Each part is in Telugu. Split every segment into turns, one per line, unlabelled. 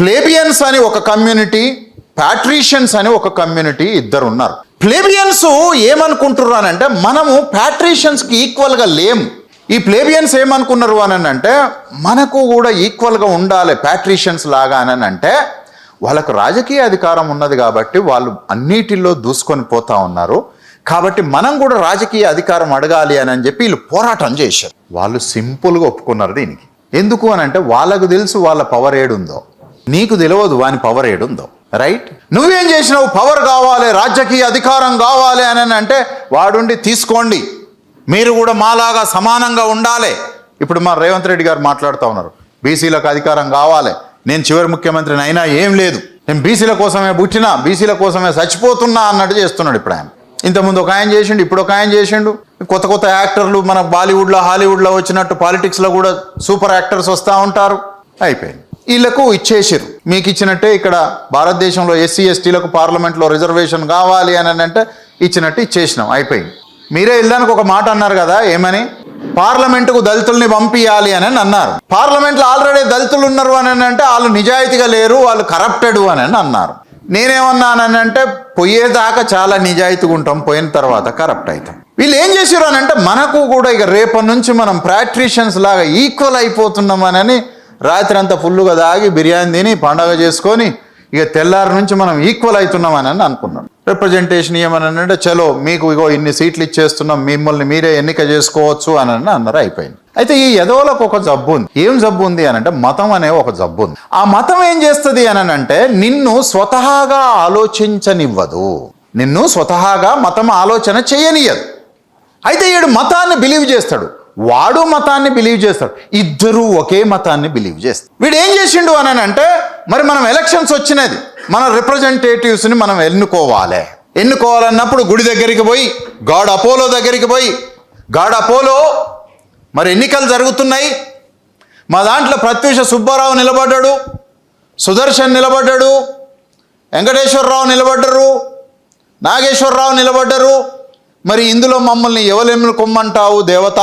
ప్లేబియన్స్ అని ఒక కమ్యూనిటీ ప్యాట్రీషియన్స్ అని ఒక కమ్యూనిటీ ఇద్దరు ఉన్నారు ప్లేబియన్స్ ఏమనుకుంటున్నానంటే అని అంటే మనము ప్యాట్రీషియన్స్కి ఈక్వల్గా లేము ఈ ప్లేబియన్స్ ఏమనుకున్నారు అని అంటే మనకు కూడా ఈక్వల్గా ఉండాలి ప్యాట్రీషియన్స్ లాగా అని అంటే వాళ్ళకు రాజకీయ అధికారం ఉన్నది కాబట్టి వాళ్ళు అన్నిటిలో దూసుకొని పోతా ఉన్నారు. కాబట్టి మనం కూడా రాజకీయ అధికారం అడగాలి అని అని చెప్పి వీళ్ళు పోరాటం చేశారు. వాళ్ళు సింపుల్గా ఒప్పుకున్నారు దీనికి. ఎందుకు అని అంటే వాళ్ళకు తెలుసు వాళ్ళ పవర్ ఏడుందో. నీకు తెలియదు వాని పవర్ ఏడుందో రైట్ నువ్వేం చేసినావు? పవర్ కావాలి రాజకీయ అధికారం కావాలి అని అంటే వాడుండి తీసుకోండి. మీరు కూడా మాలాగా సమానంగా ఉండాలి. ఇప్పుడు మా రేవంత్ రెడ్డి గారు మాట్లాడుతూ ఉన్నారు. బీసీలకు అధికారం కావాలి. నేను చివరి ముఖ్యమంత్రిని అయినా ఏం లేదు. నేను బీసీల కోసమే పుట్టినా బీసీల కోసమే చచ్చిపోతున్నా అన్నట్టు చేస్తున్నాడు ఇప్పుడు ఆయన. ఇంతకుముందు ఒక ఆయన చేసిండు ఇప్పుడు ఒక ఆయన చేసిండు. కొత్త కొత్త యాక్టర్లు మన బాలీవుడ్లో హాలీవుడ్లో వచ్చినట్టు పాలిటిక్స్లో కూడా సూపర్ యాక్టర్స్ వస్తూ ఉంటారు. అయిపోయింది. వీళ్ళకు ఇచ్చేసారు మీకు ఇచ్చినట్టే ఇక్కడ భారతదేశంలో ఎస్సీ ఎస్టీలకు పార్లమెంట్లో రిజర్వేషన్ కావాలి అని అంటే ఇచ్చినట్టు ఇచ్చేసినాం. అయిపోయింది. మీరే వెళ్ళడానికి ఒక మాట అన్నారు కదా ఏమని? పార్లమెంటుకు దళితుల్ని పంపించాలి అని అన్నారు. పార్లమెంట్లో ఆల్రెడీ దళితులు ఉన్నారు అని అంటే వాళ్ళు నిజాయితీగా లేరు వాళ్ళు కరప్టెడ్ అని అన్నారు. నేనేమన్నానంటే పోయేదాకా చాలా నిజాయితీగా ఉంటాం పోయిన తర్వాత కరప్ట్ అవుతాం. వీళ్ళు ఏం చేశారు అని అంటే మనకు కూడా ఇక రేపటి నుంచి మనం ప్రాక్టీషియన్స్ లాగా ఈక్వల్ అయిపోతున్నామనని రాత్రి అంతా ఫుల్గా దాగి బిర్యానీ తిని పండగ చేసుకొని ఇక తెల్లారి నుంచి మనం ఈక్వల్ అవుతున్నామని అని అనుకున్నాం. రిప్రజెంటేషన్ ఏమని అంటే చలో మీకు ఇగో ఇన్ని సీట్లు ఇచ్చేస్తున్నాం మిమ్మల్ని మీరే ఎన్నిక చేసుకోవచ్చు అని అని అన్నారు అయిపోయింది. అయితే ఈ ఎదవలకు ఒక జబ్బు ఉంది. ఏం జబ్బు ఉంది అని అంటే మతం అనే ఒక జబ్బు ఉంది. ఆ మతం ఏం చేస్తుంది అని అంటే నిన్ను స్వతహాగా ఆలోచించనివ్వదు. నిన్ను స్వతహాగా మతం ఆలోచన చేయనియదు అయితే ఈడు మతాన్ని బిలీవ్ చేస్తాడు. వాడు మతాన్ని బిలీవ్ చేస్తాడు. ఇద్దరు ఒకే మతాన్ని బిలీవ్ చేస్తారు. వీడు ఏం చేసిండు అని అంటే మరి మనం ఎలక్షన్స్ వచ్చినది మన రిప్రజెంటేటివ్స్ని మనం ఎన్నుకోవాలి. ఎన్నుకోవాలన్నప్పుడు గుడి దగ్గరికి పోయి గాడ్ అపోలో దగ్గరికి పోయి గాడ్ అపోలో మరి ఎన్నికలు జరుగుతున్నాయి. మా దాంట్లో ప్రత్యూష సుబ్బారావు నిలబడ్డాడు సుదర్శన్ నిలబడ్డాడు వెంకటేశ్వరరావు నిలబడ్డరు నాగేశ్వరరావు నిలబడ్డరు. మరి ఇందులో మమ్మల్ని ఎవరు కొమ్మంటావు దేవత?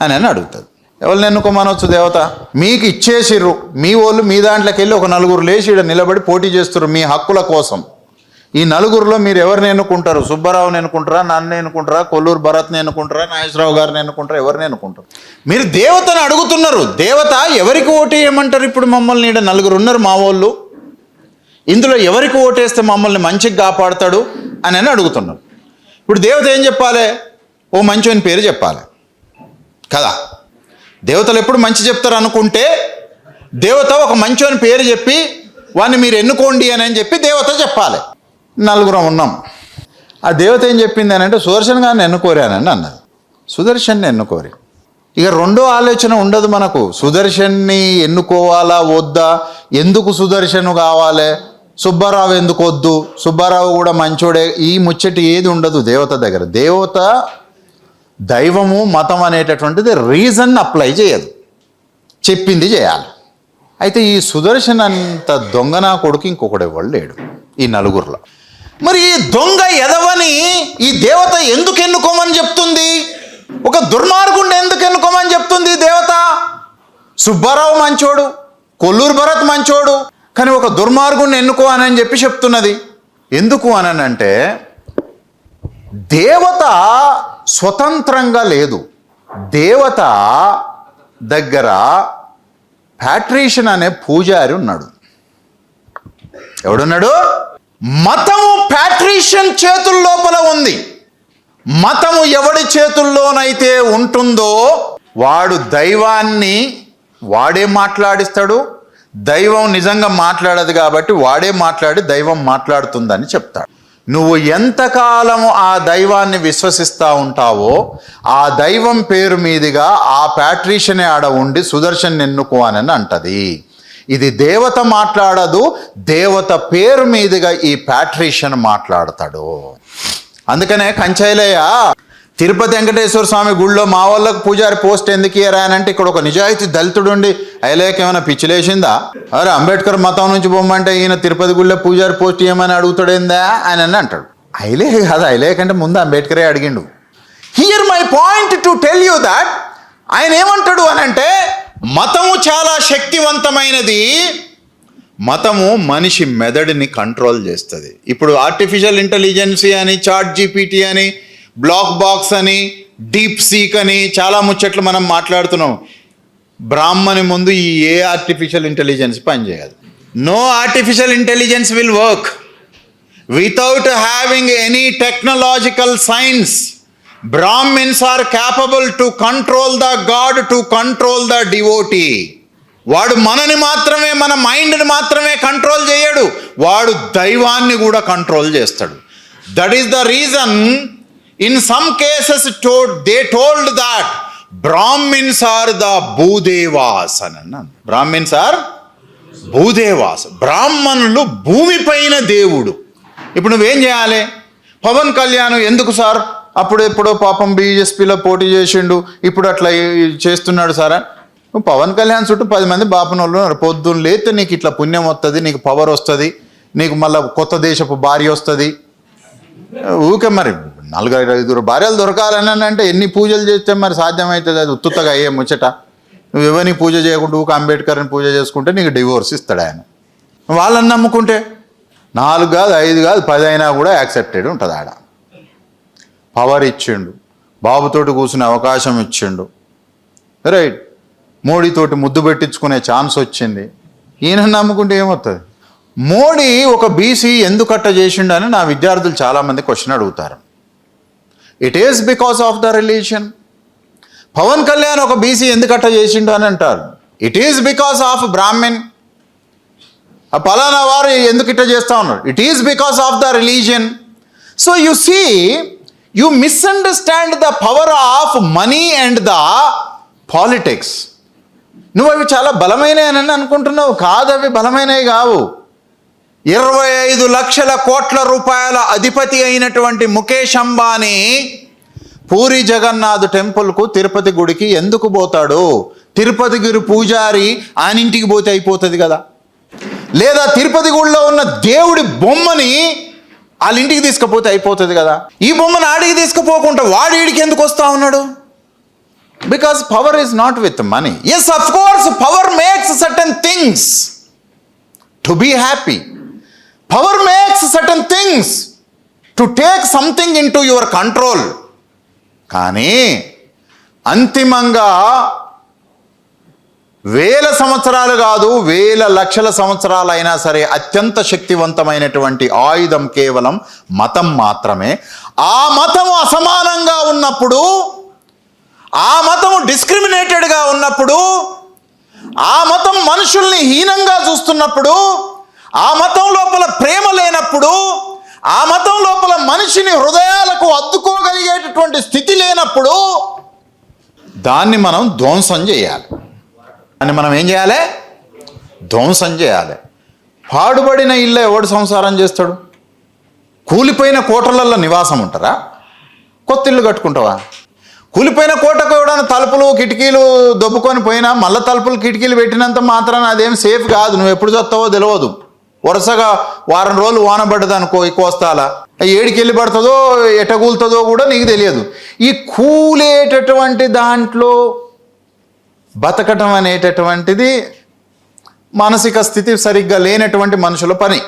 అని అని అడుగుతుంది ఎవరిని ఎన్నుకోమనొచ్చు దేవత? మీకు ఇచ్చేసిర్రు. మీ వాళ్ళు మీ దాంట్లోకి వెళ్ళి ఒక నలుగురు లేచి ఈడ నిలబడి పోటీ చేస్తున్నారు మీ హక్కుల కోసం. ఈ నలుగురిలో మీరు ఎవరిని ఎన్నుకుంటారు? సుబ్బారావుని ఎన్నుకుంటారా? నన్ను ఎన్నుకుంటారా? కొల్లూరు భరత్ని ఎన్నుకుంటారా? నాగేశ్వరరావు గారిని ఎన్నుకుంటారా? ఎవరిని ఎన్నుకుంటారు? మీరు దేవతను అడుగుతున్నారు. దేవత ఎవరికి ఓటు వేయమంటారు ఇప్పుడు మమ్మల్ని? ఈడ నలుగురు ఉన్నారు మా వాళ్ళు. ఇందులో ఎవరికి ఓటేస్తే మమ్మల్ని మంచిగా కాపాడతాడు? అని అని అడుగుతున్నారు. ఇప్పుడు దేవత ఏం చెప్పాలి? ఓ మంచోని పేరు చెప్పాలి. కదా? దేవతలు ఎప్పుడు మంచి చెప్తారు అనుకుంటే దేవత ఒక మంచోని పేరు చెప్పి వాడిని మీరు ఎన్నుకోండి అని అని చెప్పి దేవత చెప్పాలి. నలుగురం ఉన్నాం. ఆ దేవత ఏం చెప్పింది అని అంటే సుదర్శన్ గారిని ఎన్నుకోరానని అన్నది. సుదర్శన్ని ఎన్నుకోరి. ఇక రెండో ఆలోచన ఉండదు మనకు. సుదర్శన్ని ఎన్నుకోవాలా వద్దా? ఎందుకు సుదర్శను కావాలి? సుబ్బారావు ఎందుకు వద్దు? సుబ్బారావు కూడా మంచోడే. ఈ ముచ్చటి ఏది ఉండదు దేవత దగ్గర. దేవత దైవము మతం అనేటటువంటిది రీజన్ అప్లై చేయదు. చెప్పింది చేయాలి. అయితే ఈ సుదర్శన్ అంత దొంగ నా కొడుకు ఇంకొకడు ఎవడు లేడు ఈ నలుగురిలో. మరి ఈ దొంగ ఎదవని ఈ దేవత ఎందుకు ఎన్నుకోమని చెప్తుంది? ఒక దుర్మార్గుండి ఎందుకు ఎన్నుకోమని చెప్తుంది దేవత? సుబ్బారావు మంచోడు కొల్లూరు భరత్ మంచోడు కానీ ఒక దుర్మార్గుని ఎన్నుకో అని చెప్పి చెప్తున్నది. ఎందుకు అని అంటే దేవత స్వతంత్రంగా లేదు. దేవత దగ్గర ప్యాట్రీషన్ అనే పూజారి ఉన్నాడు. ఎవడున్నాడు? మతము ప్యాట్రీషన్ చేతుల లోపల ఉంది. మతము ఎవడి చేతుల్లోనైతే ఉంటుందో వాడు దైవాన్ని వాడే మాట్లాడిస్తాడు. దైవం నిజంగా మాట్లాడదు కాబట్టి వాడే మాట్లాడి దైవం మాట్లాడుతుందని చెప్తాడు. నువ్వు ఎంతకాలము ఆ దైవాన్ని విశ్వసిస్తూ ఉంటావో ఆ దైవం పేరు మీదుగా ఆ ప్యాట్రీషనే ఆడ ఉండి సుదర్శన్ ఎన్నుకో అని అంటది. ఇది దేవత మాట్లాడదు దేవత పేరు మీదుగా ఈ ప్యాట్రీషన్ మాట్లాడతాడు. అందుకనే కంచైలయ్య తిరుపతి వెంకటేశ్వర స్వామి గుళ్ళో మా వాళ్ళకు పూజారి పోస్ట్ ఎందుకు ఇయ్యరా అని అంటే ఇక్కడ ఒక నిజాయితీ దళితుడుండి అయలేక ఏమైనా పిచ్చిలేసిందా అరే అంబేద్కర్ మతం నుంచి బొమ్మంటే ఈయన తిరుపతి గుళ్ళో పూజారి పోస్ట్ ఏమని అడుగుతాడేందా అని అని అంటాడు. ఐలే కాదు ఐలే కంటే ముందు అంబేద్కరే అడిగిండు. Here my point to tell you that ఆయన ఏమంటాడు అని అంటే మతము చాలా శక్తివంతమైనది మతము మనిషి మెదడుని కంట్రోల్ చేస్తుంది. ఇప్పుడు ఆర్టిఫిషియల్ ఇంటెలిజెన్సీ అని చాట్ జీపీటీ అని బ్లాక్ బాక్స్ అని డీప్ సీక్ అని చాలా ముచ్చట్లు మనం మాట్లాడుతున్నాం. బ్రాహ్మణి ముందు ఈ ఏ ఆర్టిఫిషియల్ ఇంటెలిజెన్స్ పనిచేయదు no artificial intelligence will work without having any technological science Brahmins are capable to control the god to control the devotee వాడు మనని మాత్రమే మన మైండ్ని మాత్రమే కంట్రోల్ చేయడు. వాడు దైవాన్ని కూడా కంట్రోల్ చేస్తాడు. That is the reason in some cases told they told that Brahmins are the Bhudevas అని అన్నాను బ్రాహ్మిన్స్ ఆర్ భూదేవాస్ బ్రాహ్మణులు భూమిపైన దేవుడు ఇప్పుడు నువ్వేం చేయాలి పవన్ కళ్యాణ్ ఎందుకు సార్ అప్పుడు ఎప్పుడో పాపం బీఎస్పీలో పోటీ చేసిండు ఇప్పుడు అట్లా చేస్తున్నాడు సారా పవన్ కళ్యాణ్ చుట్టూ పది మంది బాపనోళ్ళు ఉన్నారు. పొద్దున్న లేతే నీకు ఇట్లా పుణ్యం వస్తుంది నీకు పవర్ వస్తుంది నీకు మళ్ళీ కొత్త దేశపు భార్య వస్తుంది. ఊకే మరి నలుగురు ఐదుగురు భార్యలు దొరకాలని అంటే ఎన్ని పూజలు చేస్తే మరి సాధ్యమవుతుంది అది ఉత్తుత్తగా అయ్యే ముచ్చట? నువ్వు ఎవరిని పూజ చేయకుండా ఊక అంబేద్కర్ని పూజ చేసుకుంటే నీకు డివోర్స్ ఇస్తాడు ఆయన. వాళ్ళని నమ్ముకుంటే నాలుగు కాదు ఐదు కాదు పది అయినా కూడా యాక్సెప్టెడ్ ఉంటుంది ఆడ. పవర్ ఇచ్చిండు. బాబుతోటి కూర్చునే అవకాశం ఇచ్చిండు. రైట్ మోడీతోటి ముద్దు పెట్టించుకునే ఛాన్స్ వచ్చింది. ఈయన నమ్ముకుంటే ఏమవుతుంది? మోడీ ఒక బీసీ ఎందుకు అట్ట అని నా విద్యార్థులు చాలామంది క్వశ్చన్ అడుగుతారు. It is because of the religion Pawan Kalyan ఒక బీసీ ఎందుకట్ట చేసిండు అని అంటారు. It is because of Brahmin ఆ పలానా వారు ఎందుకు ఇట్ట చేస్తూ ఉన్నారు? It is because of the religion so you see you misunderstand the power of money and the politics నువ్వు అవి చాలా బలమైనవి అని అనుకుంటున్నావు. కాదు అవి బలమైనవి కావు. ఇరవై ఐదు లక్షల కోట్ల రూపాయల అధిపతి అయినటువంటి ముఖేష్ అంబానీ పూరి జగన్నాథ్ టెంపుల్కు తిరుపతి గుడికి ఎందుకు పోతాడు? తిరుపతి గురి పూజారి ఆనింటికి పోతే అయిపోతుంది కదా. లేదా తిరుపతి గుడిలో ఉన్న దేవుడి బొమ్మని వాళ్ళ ఇంటికి తీసుకుపోతే అయిపోతుంది కదా. ఈ బొమ్మను ఆడికి తీసుకుపోకుండా వాడు ఈడికి ఎందుకు వస్తా ఉన్నాడు? Because power is not with money yes of course power makes certain things to be happy power makes certain things to take something in to your control కానీ అంతిమంగా వేల సంవత్సరాలు కాదు వేల లక్షల సంవత్సరాలు అయినా సరే అత్యంత శక్తివంతమైనటువంటి ఆయుధం కేవలం మతం మాత్రమే. ఆ మతం అసమానంగా ఉన్నప్పుడు ఆ మతము డిస్క్రిమినేటెడ్గా ఉన్నప్పుడు ఆ మతం మనుషుల్ని హీనంగా చూస్తున్నప్పుడు ఆ మతం లోపల ప్రేమ లేనప్పుడు ఆ మతం లోపల మనిషిని హృదయాలకు అద్దుకోగలిగేటటువంటి స్థితి లేనప్పుడు దాన్ని మనం ధ్వంసం చేయాలి. అని మనం ఏం చేయాలి? ధ్వంసం చేయాలి. పాడుబడిన ఇల్లు ఎవడు సంసారం చేస్తాడు? కూలిపోయిన కోటలలో నివాసం ఉంటారా? కొత్త ఇల్లు కట్టుకుంటావా? కూలిపోయిన కోటకు ఎవడన్నా తలుపులు కిటికీలు దొబ్బుకొని పోయినా మళ్ళీ తలుపులు కిటికీలు పెట్టినంత మాత్రాన అదేం సేఫ్ కాదు. నువ్వు ఎప్పుడు చస్తావో తెలియదు వరుసగా వారం రోజులు వాన పడ్డది అనుకో ఈ కోస్తాల. ఏడికి వెళ్ళి పడుతుందో ఎటకూలుతుందో కూడా నీకు తెలియదు. ఈ కూలేటటువంటి దాంట్లో బతకటం అనేటటువంటిది మానసిక స్థితి సరిగ్గా లేనటువంటి మనుషుల పని.